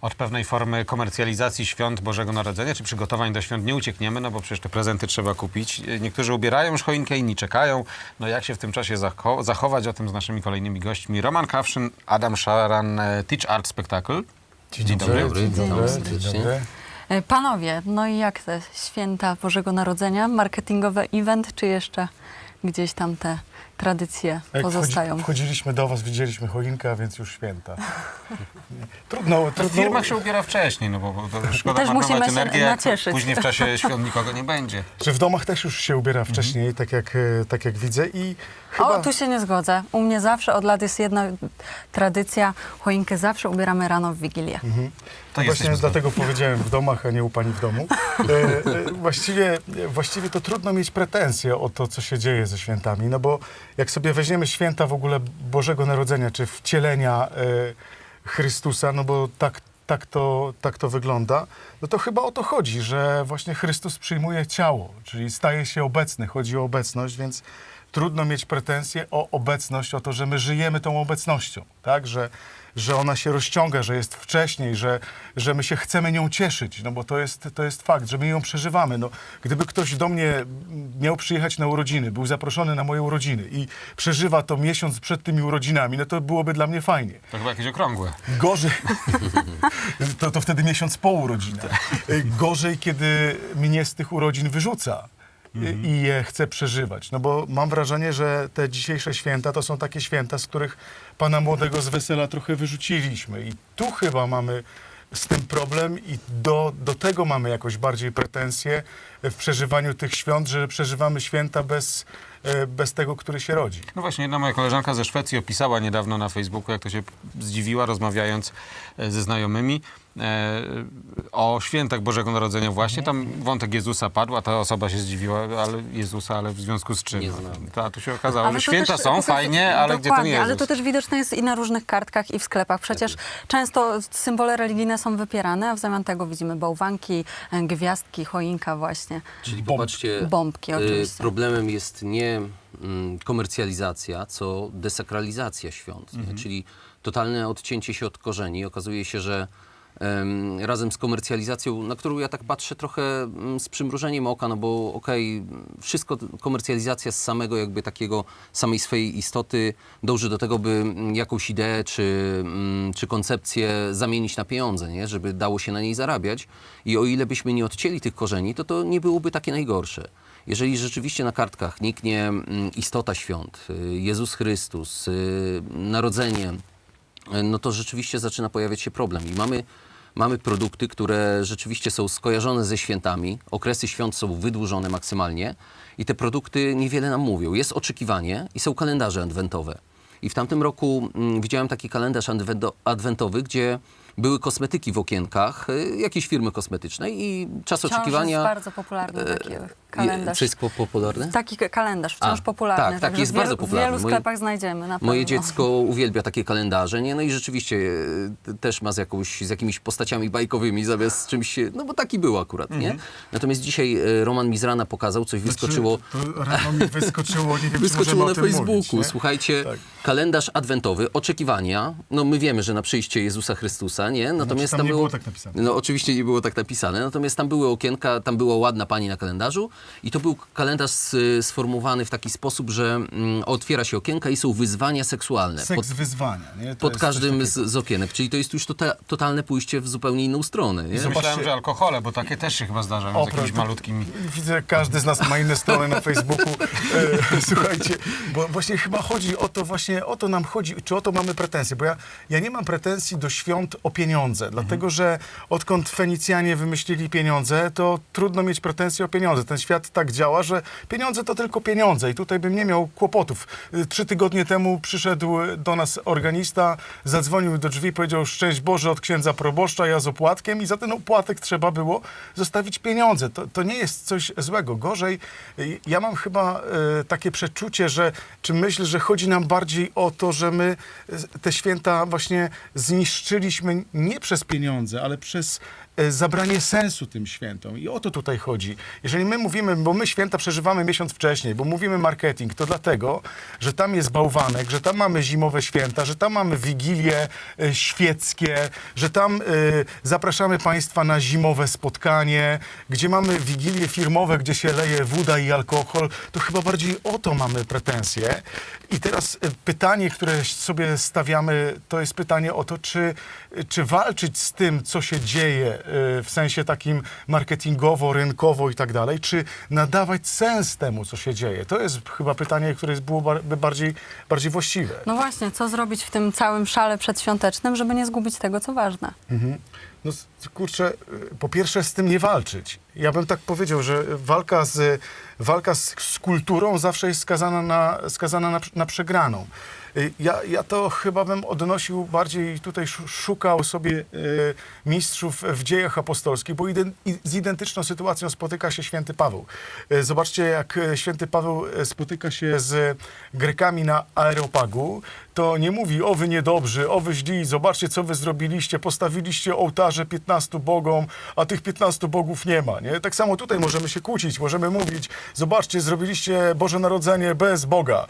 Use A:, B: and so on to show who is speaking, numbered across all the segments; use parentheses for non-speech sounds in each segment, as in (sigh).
A: od pewnej formy komercjalizacji świąt Bożego Narodzenia, czy przygotowań do świąt nie uciekniemy, no bo przecież te prezenty trzeba kupić. Niektórzy ubierają już choinkę, inni czekają. No jak się w tym czasie zacho- zachować? O tym z naszymi kolejnymi gośćmi. Roman Kawszyn, Adam Szaran, e, Teach Art Spectacle. Dzień dobry.
B: dobry.
C: Dzień dobry, dzień dobry.
D: E, Panowie, no i jak te święta Bożego Narodzenia? Marketingowy event, czy jeszcze gdzieś tam te tradycje
C: Jak
D: pozostają?
C: wchodzi- Wchodziliśmy do was, widzieliśmy choinkę, a więc już święta. Trudno,
A: To w
C: trudno.
A: firmach się ubiera wcześniej, no bo szkoda
D: Też musimy się
A: energię,
D: nacieszyć.
A: później w czasie świąt nikogo nie będzie.
C: Że w domach też już się ubiera wcześniej, tak, jak, e, tak jak widzę i chyba...
D: O, tu się nie zgodzę. U mnie zawsze od lat jest jedna tradycja. Choinkę zawsze ubieramy rano w Wigilię.
A: To
C: Właśnie
A: jesteśmy
C: dlatego powiedziałem w domach, a nie u pani w domu. E, e, właściwie, właściwie to trudno mieć pretensje o to, co się dzieje ze świętami, no bo jak sobie weźmiemy święta w ogóle Bożego Narodzenia, czy wcielenia e, Chrystusa, no bo tak, tak, to, tak to wygląda, no to chyba o to chodzi, że właśnie Chrystus przyjmuje ciało, czyli staje się obecny, chodzi o obecność, więc trudno mieć pretensje o obecność, o to, że my żyjemy tą obecnością, tak, że, że ona się rozciąga, że jest wcześniej, że, że my się chcemy nią cieszyć, no bo to jest, to jest fakt, że my ją przeżywamy. No, gdyby ktoś do mnie miał przyjechać na urodziny, był zaproszony na moje urodziny i przeżywa to miesiąc przed tymi urodzinami, no to byłoby dla mnie fajnie.
A: To chyba jakieś okrągłe.
C: Gorzej, (laughs) to, to wtedy miesiąc po urodzinach. Gorzej, kiedy mnie z tych urodzin wyrzuca i- i je chce przeżywać. No bo mam wrażenie, że te dzisiejsze święta to są takie święta, z których pana młodego z wesela trochę wyrzuciliśmy. I tu chyba mamy z tym problem i do, do tego mamy jakoś bardziej pretensje w przeżywaniu tych świąt, że przeżywamy święta bez, bez tego, który się rodzi.
A: No właśnie, jedna moja koleżanka ze Szwecji opisała niedawno na Facebooku, jak to się zdziwiła, rozmawiając e, ze znajomymi e, o świętach Bożego Narodzenia właśnie. Tam wątek Jezusa padł, a ta osoba się zdziwiła, ale Jezusa, ale w związku z czym? A tu się okazało,
D: Ale
A: że święta
D: też-
A: są
D: to
A: fajnie, ale gdzie to nie Jezus?
D: Ale to też widoczne jest i na różnych kartkach, i w sklepach. Przecież często symbole religijne są wypierane, a w zamian tego widzimy bałwanki, e, gwiazdki, choinka właśnie.
B: Czyli popatrzcie,
D: Bombki oczywiście.
B: problemem jest nie mm, komercjalizacja, co desakralizacja świąt.
D: Mhm.
B: Czyli totalne odcięcie się od korzeni. Okazuje się, że em, razem z komercjalizacją, na którą ja tak patrzę trochę mm, z przymrużeniem oka, no bo okej, wszystko, komercjalizacja z samego jakby takiego, samej swojej istoty dąży do tego, by mm, jakąś ideę czy, czy koncepcję zamienić na pieniądze, nie? żeby dało się na niej zarabiać. I o ile byśmy nie odcięli tych korzeni, to to nie byłoby takie najgorsze. Jeżeli rzeczywiście na kartkach niknie mm, istota świąt, y, Jezus Chrystus, y, narodzenie, y, no to rzeczywiście zaczyna pojawiać się problem. I mamy, mamy produkty, które rzeczywiście są skojarzone ze świętami, okresy świąt są wydłużone maksymalnie i te produkty niewiele nam mówią. Jest oczekiwanie i są kalendarze adwentowe. I w tamtym roku mm, widziałem taki kalendarz adwento- adwentowy, gdzie były kosmetyki w okienkach y, jakiejś firmy kosmetycznej i czas
D: Wciąż
B: oczekiwania...
D: jest bardzo popularny taki kalendarz.
B: Czy jest po- popularny?
D: Taki kalendarz, wciąż
B: A,
D: popularny.
B: tak, tak,
D: także
B: jest
D: wielu,
B: bardzo popularny.
D: W wielu
B: Moje-
D: sklepach znajdziemy na pewno.
B: Moje dziecko uwielbia takie kalendarze, nie? No i rzeczywiście e, też ma z, jakąś, z jakimiś postaciami bajkowymi zamiast z czymś, no bo taki był akurat, nie? Natomiast dzisiaj Roman Mizrana pokazał, coś wyskoczyło,
C: Znaczy, To rano mi wyskoczyło, nie wiem, czy
B: wyskoczyło na
C: o tym
B: Facebooku.
C: mówić?
B: Słuchajcie,
C: Tak.
B: kalendarz adwentowy, oczekiwania, no my wiemy, że na przyjście Jezusa Chrystusa, nie? Natomiast
C: tam nie było tak napisane.
B: No oczywiście nie było tak napisane, natomiast tam były okienka, tam była ładna pani na kalendarzu i to był kalendarz sformułowany w taki sposób, że mm, otwiera się okienka i są wyzwania seksualne.
C: Seks
B: Pod,
C: wyzwania. Nie? To
B: pod każdym z, z okienek, czyli to jest już tota, totalne pójście w zupełnie inną stronę. Nie?
A: Myślałem, że alkohole, bo takie też się chyba zdarzają z jakimiś malutkimi.
C: Widzę, każdy z nas ma inne strony na Facebooku. E, (laughs) słuchajcie, bo właśnie chyba chodzi o to, właśnie o to nam chodzi, czy o to mamy pretensje, bo ja, ja nie mam pretensji do świąt o pieniądze, dlatego że odkąd Fenicjanie wymyślili pieniądze, to trudno mieć pretensje o pieniądze. Ten świat tak działa, że pieniądze to tylko pieniądze i tutaj bym nie miał kłopotów. E, Trzy tygodnie temu przyszedł do nas organista, zadzwonił do drzwi, powiedział szczęść Boże od księdza proboszcza, ja z opłatkiem i za ten opłatek trzeba było zostawić pieniądze. To, to nie jest coś złego. Gorzej, y, ja mam chyba e, takie przeczucie, że, czy myślę, że chodzi nam bardziej o to, że my e, te święta właśnie zniszczyliśmy nie przez pieniądze, ale przez zabranie sensu tym świętom. I o to tutaj chodzi. Jeżeli my mówimy, bo my święta przeżywamy miesiąc wcześniej, bo mówimy marketing, to dlatego, że tam jest bałwanek, że tam mamy zimowe święta, że tam mamy wigilie e, świeckie, że tam e, zapraszamy Państwa na zimowe spotkanie, gdzie mamy wigilie firmowe, gdzie się leje woda i alkohol. To chyba bardziej o to mamy pretensje. I teraz e, pytanie, które sobie stawiamy, to jest pytanie o to, czy, czy walczyć z tym, co się dzieje e, w sensie takim marketingowo, rynkowo i tak dalej, czy nadawać sens temu, co się dzieje. To jest chyba pytanie, które jest było bar- bardziej, bardziej właściwe.
D: No właśnie, co zrobić w tym całym szale przedświątecznym, żeby nie zgubić tego, co ważne?
C: No s- kurczę, y, po pierwsze z tym nie walczyć. Ja bym tak powiedział, że walka z, walka z, z kulturą zawsze jest skazana na, skazana na, na przegraną. Y, Ja, ja to chyba bym odnosił bardziej, tutaj szu- szukał sobie y, mistrzów w dziejach apostolskich, bo z identyczną sytuacją spotyka się święty Paweł. Y, Zobaczcie, jak święty Paweł spotyka się z Grekami na Areopagu, to nie mówi, o wy niedobrzy, o wy źli, zobaczcie, co wy zrobiliście, postawiliście ołtarze 15 bogom, a tych 15 bogów nie ma, nie? Tak samo tutaj możemy się kłócić, możemy mówić, zobaczcie, zrobiliście Boże Narodzenie bez Boga,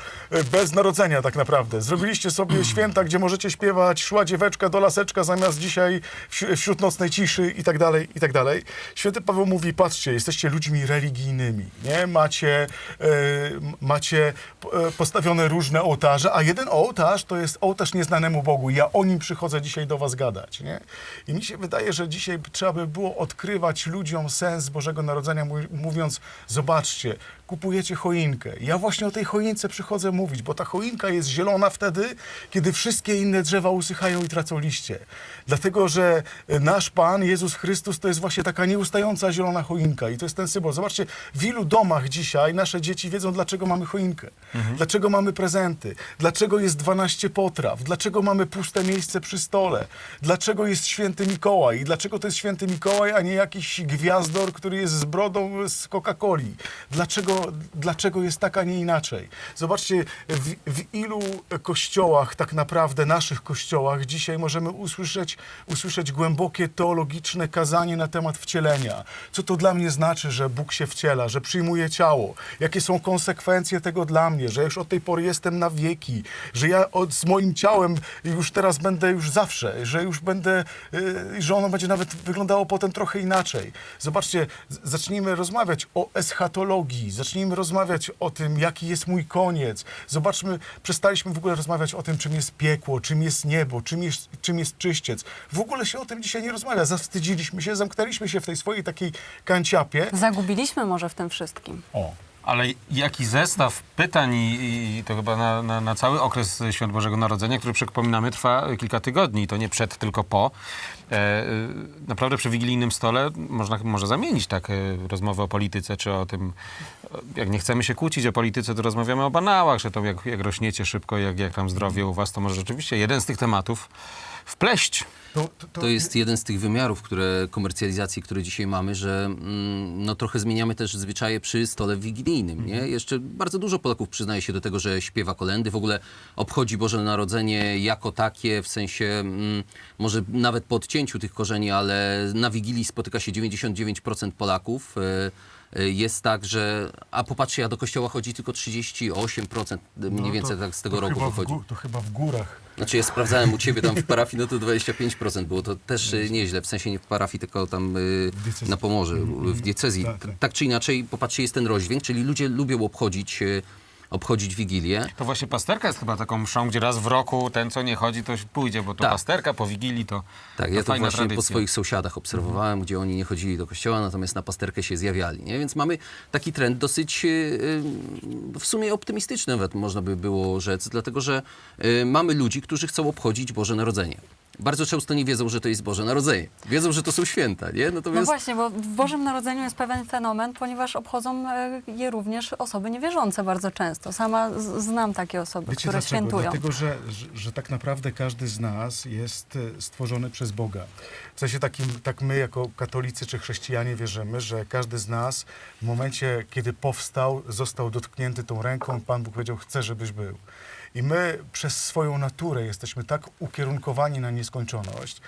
C: bez narodzenia tak naprawdę. Zrobiliście sobie święta, gdzie możecie śpiewać szła dzieweczka do laseczka zamiast dzisiaj wśród nocnej ciszy i tak dalej, i tak dalej. Święty Paweł mówi, patrzcie, jesteście ludźmi religijnymi, nie? Macie, e, macie e, postawione różne ołtarze, a jeden ołtarz to jest ołtarz nieznanemu Bogu. Ja o nim przychodzę dzisiaj do was gadać, nie? I mi się wydaje, że dzisiaj trzeba by było odkrywać ludziom sens Bożego Narodzenia, mówiąc, zobaczcie, kupujecie choinkę. Ja właśnie o tej choince przychodzę mówić, bo ta choinka jest zielona wtedy, kiedy wszystkie inne drzewa usychają i tracą liście. Dlatego, że e, nasz Pan, Jezus Chrystus, to jest właśnie taka nieustająca zielona choinka i to jest ten symbol. Zobaczcie, w ilu domach dzisiaj nasze dzieci wiedzą, dlaczego mamy choinkę, dlaczego mamy prezenty, dlaczego jest 12 potraw, dlaczego mamy puste miejsce przy stole, dlaczego jest święty Mikołaj i dlaczego to jest święty Mikołaj, a nie jakiś gwiazdor, który jest z brodą z Coca-Coli. Dlaczego, dlaczego jest tak, a nie inaczej? Zobaczcie, w, w ilu kościołach, tak naprawdę naszych kościołach, dzisiaj możemy usłyszeć, usłyszeć głębokie teologiczne kazanie na temat wcielenia. Co to dla mnie znaczy, że Bóg się wciela, że przyjmuje ciało? Jakie są konsekwencje tego dla mnie, że już od tej pory jestem na wieki, że ja od, z moim ciałem już teraz będę już zawsze, że już będę, y, że ono będzie nawet wyglądało potem trochę inaczej. Zobaczcie, zacznijmy rozmawiać o eschatologii, zacznijmy rozmawiać o tym, jaki jest mój koniec. Zobaczmy, przestaliśmy w ogóle rozmawiać o tym, czym jest piekło, czym jest niebo, czym jest, czym jest czyściec. W ogóle się o tym dzisiaj nie rozmawia. Zawstydziliśmy się, zamknęliśmy się w tej swojej takiej kanciapie.
D: Zagubiliśmy może w tym wszystkim.
C: O.
A: Ale jaki zestaw pytań i, i to chyba na, na, na cały okres Świąt Bożego Narodzenia, który przypominamy trwa kilka tygodni, to nie przed, tylko po. E, e, naprawdę przy wigilijnym stole można może zamienić tak e, rozmowę o polityce, czy o tym, jak nie chcemy się kłócić o polityce, to rozmawiamy o banałach, że to jak, jak rośniecie szybko, jak, jak tam zdrowie u was, to może rzeczywiście jeden z tych tematów wpleść.
C: To, to, to,
B: To jest jeden z tych wymiarów które, komercjalizacji, które dzisiaj mamy, że mm, no, trochę zmieniamy też zwyczaje przy stole wigilijnym. Nie? Jeszcze bardzo dużo Polaków przyznaje się do tego, że śpiewa kolendy, w ogóle obchodzi Boże Narodzenie jako takie, w sensie mm, może nawet po odcięciu tych korzeni, ale na Wigilii spotyka się 99% Polaków. Y, y, Jest tak, że. A popatrzcie, a do kościoła chodzi tylko 38%, mniej
C: no
B: więcej
C: to-
B: tak z tego roku wychodzi.
C: To chyba w górach.
B: Znaczy ja sprawdzałem u ciebie tam w (laughs) parafii, no to 25% było, to też y, nieźle, w sensie nie w parafii, tylko tam na Pomorzu, w diecezji.
C: Tak,
B: Tak,
C: tak.
B: tak czy inaczej, popatrzcie, jest ten rozdźwięk, czyli ludzie lubią obchodzić, y, obchodzić Wigilię.
A: To właśnie pasterka jest chyba taką mszą, gdzie raz w roku ten, co nie chodzi, to pójdzie, bo to
B: Tak.
A: pasterka po Wigilii to
B: Tak,
A: to
B: ja to właśnie po
A: tradycja.
B: swoich sąsiadach obserwowałem, gdzie oni nie chodzili do kościoła, natomiast na pasterkę się zjawiali. Nie? Więc mamy taki trend dosyć y, y, w sumie optymistyczny, nawet można by było rzec, dlatego że y, mamy ludzi, którzy chcą obchodzić Boże Narodzenie. Bardzo często nie wiedzą, że to jest Boże Narodzenie. Wiedzą, że to są święta, nie?
D: No
B: Natomiast
D: właśnie, bo w Bożym Narodzeniu jest pewien fenomen, ponieważ obchodzą e, je również osoby niewierzące bardzo często. Sama znam takie osoby,
C: Wiecie
D: które
C: dlaczego?
D: świętują.
C: Dlatego, że, że, że tak naprawdę każdy z nas jest e, stworzony przez Boga. W sensie takim, tak my jako katolicy czy chrześcijanie wierzymy, że każdy z nas w momencie, kiedy powstał, został dotknięty tą ręką, Pan Bóg powiedział, chcę, żebyś był. I my przez swoją naturę jesteśmy tak ukierunkowani na nieskończoność.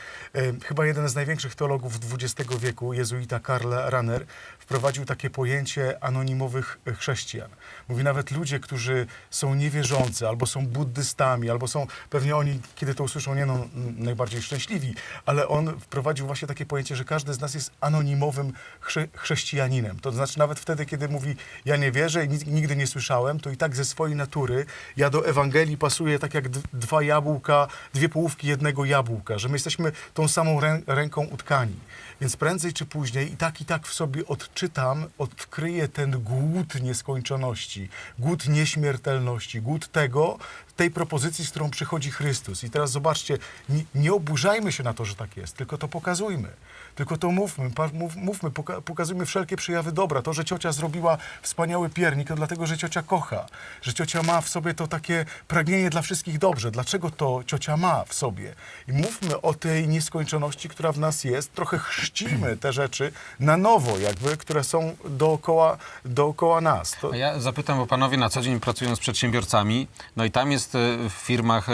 C: Chyba jeden z największych teologów XX wieku, jezuita Karl Rahner, wprowadził takie pojęcie anonimowych chrześcijan. Mówi nawet ludzie, którzy są niewierzący, albo są buddystami, albo są, pewnie oni, kiedy to usłyszą, nie no, najbardziej szczęśliwi, ale on wprowadził właśnie takie pojęcie, że każdy z nas jest anonimowym chrze chrześcijaninem. To znaczy nawet wtedy, kiedy mówi, ja nie wierzę i nigdy nie słyszałem, to i tak ze swojej natury ja do Ewangelii pasuję tak jak dwa jabłka, dwie połówki jednego jabłka, że my jesteśmy tą samą rę ręką utkani. Więc prędzej czy później i tak i tak w sobie odczytam, odkryję ten głód nieskończoności, głód nieśmiertelności, głód tego, tej propozycji, z którą przychodzi Chrystus. I teraz zobaczcie, nie, nie oburzajmy się na to, że tak jest, tylko to pokazujmy. Tylko to mówmy, mówmy, poka pokazujmy wszelkie przejawy dobra. To, że ciocia zrobiła wspaniały piernik, to dlatego, że ciocia kocha. Że ciocia ma w sobie to takie pragnienie dla wszystkich dobrze. Dlaczego to ciocia ma w sobie? I mówmy o tej nieskończoności, która w nas jest. Trochę chrzcimy te rzeczy na nowo, jakby, które są dookoła, dookoła nas. To,
A: ja zapytam, bo panowie na co dzień pracują z przedsiębiorcami, no i tam jest e, w firmach e,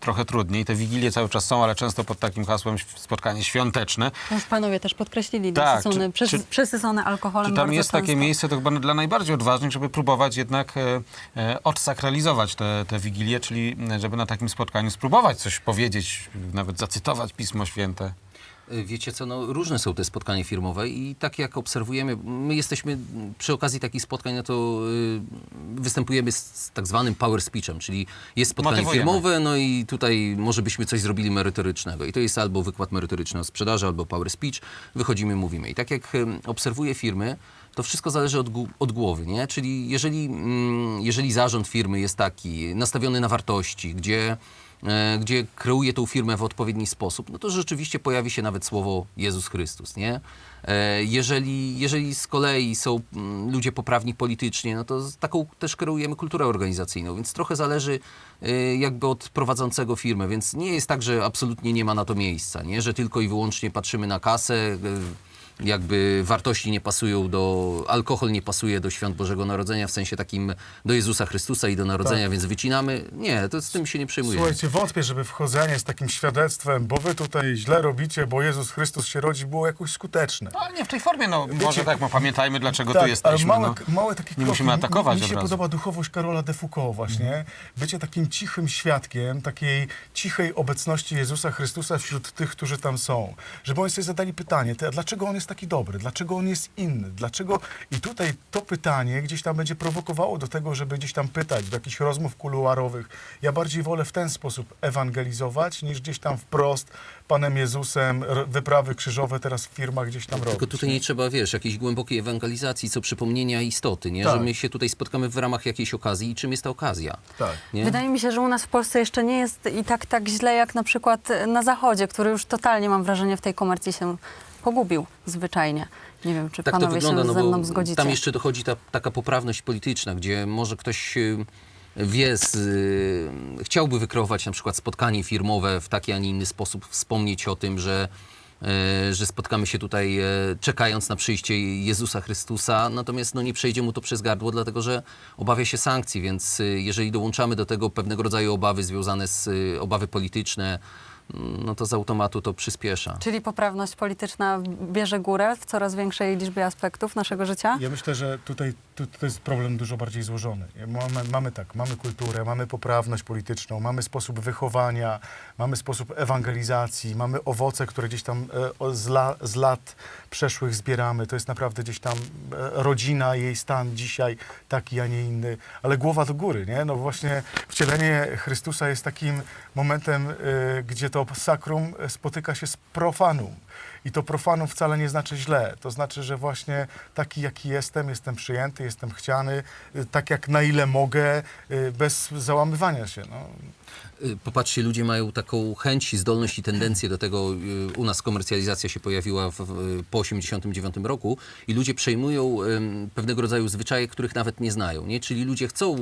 A: trochę trudniej. Te wigilie cały czas są, ale często pod takim hasłem spotkanie świąteczne.
D: Już panowie też podkreślili,
A: Tak, czy- czy-
D: przesycone alkoholem
A: Czy tam jest
D: często.
A: takie miejsce, to chyba dla najbardziej odważnych, żeby próbować jednak e, e, odsakralizować te, te wigilie, czyli żeby na takim spotkaniu spróbować coś powiedzieć, nawet zacytować Pismo Święte.
B: Y, Wiecie co, no, różne są te spotkania firmowe i tak jak obserwujemy, my jesteśmy przy okazji takich spotkań, no to y, występujemy z, tak zwanym power speechem, czyli jest spotkanie
A: Motywujemy.
B: firmowe, no i tutaj może byśmy coś zrobili merytorycznego. I to jest albo wykład merytoryczny o sprzedaży, albo power speech. Wychodzimy, mówimy. I tak jak ym, obserwuję firmy, to wszystko zależy od, od głowy, nie? Czyli jeżeli, mm, jeżeli zarząd firmy jest taki, nastawiony na wartości, gdzie gdzie kreuje tą firmę w odpowiedni sposób, no to rzeczywiście pojawi się nawet słowo Jezus Chrystus, nie? E, Jeżeli, jeżeli z kolei są mm, ludzie poprawni politycznie, no to taką też kreujemy kulturę organizacyjną, więc trochę zależy e, jakby od prowadzącego firmę, więc nie jest tak, że absolutnie nie ma na to miejsca, nie? Że tylko i wyłącznie patrzymy na kasę, e, jakby wartości nie pasują do, alkohol nie pasuje do świąt Bożego Narodzenia, w sensie takim do Jezusa Chrystusa i do Narodzenia, więc wycinamy. Nie, to z tym się nie przejmujemy.
C: Słuchajcie, wątpię, żeby wchodzenie z takim świadectwem, bo wy tutaj źle robicie, bo Jezus Chrystus się rodzi, było jakoś skuteczne.
A: No ale nie w tej formie, no może tak, bo pamiętajmy, dlaczego tu
C: ale
A: jesteśmy.
C: małe,
A: no.
C: małe takie
A: Nie musimy atakować
C: Mi, mi
A: od
C: się
A: razu.
C: podoba duchowość Karola de Foucault właśnie. Bycie takim cichym świadkiem, takiej cichej obecności Jezusa Chrystusa wśród tych, którzy tam są. Żeby oni sobie zadali pytanie, te, dlaczego On jest taki dobry? Dlaczego On jest inny? Dlaczego... I tutaj to pytanie gdzieś tam będzie prowokowało do tego, żeby gdzieś tam pytać, do jakichś rozmów kuluarowych. Ja bardziej wolę w ten sposób ewangelizować, niż gdzieś tam wprost Panem Jezusem wyprawy krzyżowe teraz w firmach gdzieś tam robić.
B: Tylko tutaj nie trzeba, wiesz, jakiejś głębokiej ewangelizacji, co przypomnienia istoty, nie?
C: Tak.
B: Że my się tutaj spotkamy w ramach jakiejś okazji i czym jest ta okazja.
C: Tak.
B: Nie?
D: Wydaje mi się, że u nas w Polsce jeszcze nie jest i tak tak źle jak na przykład na Zachodzie, który już totalnie mam wrażenie w tej komercji się pogubił zwyczajnie. Nie wiem, czy
B: tak
D: panowie
B: wygląda,
D: się
B: no
D: ze mną zgodzicie.
B: tam jeszcze dochodzi ta taka poprawność polityczna, gdzie może ktoś y, wie, z, y, chciałby wykreować na przykład spotkanie firmowe w taki, a nie inny sposób, wspomnieć o tym, że e, że spotkamy się tutaj e, czekając na przyjście Jezusa Chrystusa, natomiast no, nie przejdzie mu to przez gardło, dlatego że obawia się sankcji, więc y, jeżeli dołączamy do tego pewnego rodzaju obawy związane z y, obawy polityczne, no to z automatu to przyspiesza.
D: Czyli poprawność polityczna bierze górę w coraz większej liczbie aspektów naszego życia?
C: Ja myślę, że tutaj tu, to jest problem dużo bardziej złożony. Mamy, mamy tak, mamy kulturę, mamy poprawność polityczną, mamy sposób wychowania, mamy sposób ewangelizacji, mamy owoce, które gdzieś tam e, z, la, z lat przeszłych zbieramy. To jest naprawdę gdzieś tam e, rodzina, jej stan dzisiaj taki, a nie inny. Ale głowa do góry, nie? No właśnie wcielenie Chrystusa jest takim momentem, e, gdzie to sakrum spotyka się z profanum. I to profanum wcale nie znaczy źle. To znaczy, że właśnie taki, jaki jestem, jestem przyjęty, jestem chciany, y, tak jak na ile mogę, y, bez załamywania się. No.
B: Y, Popatrzcie, ludzie mają taką chęć, zdolność i tendencję do tego. U nas komercjalizacja się pojawiła w, po 89 roku i ludzie przejmują pewnego rodzaju zwyczaje, których nawet nie znają. Nie? Czyli ludzie chcą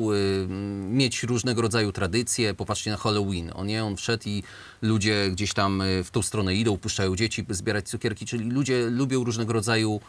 B: mieć różnego rodzaju tradycje. Popatrzcie na Halloween. O nie, on wszedł i ludzie gdzieś tam y, w tą stronę idą, puszczają dzieci, zbierać cukierki. Czyli ludzie lubią różnego rodzaju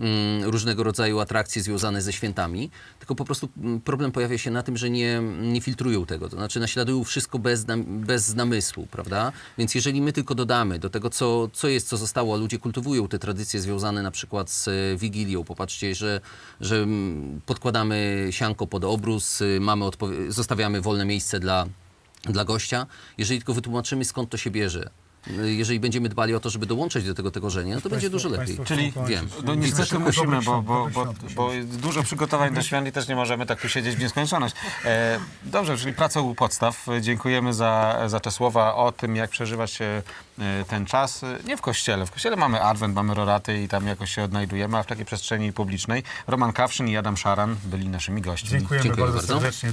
B: mm, różnego rodzaju atrakcje związane ze świętami, tylko po prostu mm, problem pojawia się na tym, że nie, nie filtrują tego, to znaczy naśladują wszystko bez, bez namysłu, prawda? Więc jeżeli my tylko dodamy do tego, co, co jest, co zostało, a ludzie kultywują te tradycje związane na przykład z e, Wigilią, popatrzcie, że, że mm, podkładamy sianko pod obrus, y, mamy zostawiamy wolne miejsce dla, dla gościa, jeżeli tylko wytłumaczymy, skąd to się bierze, jeżeli będziemy dbali o to, żeby dołączyć do tego te korzenie, no to będzie dużo lepiej.
A: Czyli-
B: wiem.
A: No niestety musimy, bo, bo, bo, bo dużo przygotowań do świąt i też nie możemy tak tu siedzieć w nieskończoność. E, dobrze, czyli praca u podstaw. Dziękujemy za, za te słowa o tym, jak przeżywać e, ten czas. Nie w kościele. W kościele mamy adwent, mamy roraty i tam jakoś się odnajdujemy, a w takiej przestrzeni publicznej Roman Kawszyn i Adam Szaran byli naszymi gośćmi.
C: Dziękujemy
B: Dziękuję
C: bardzo
B: bardzo.
C: serdecznie.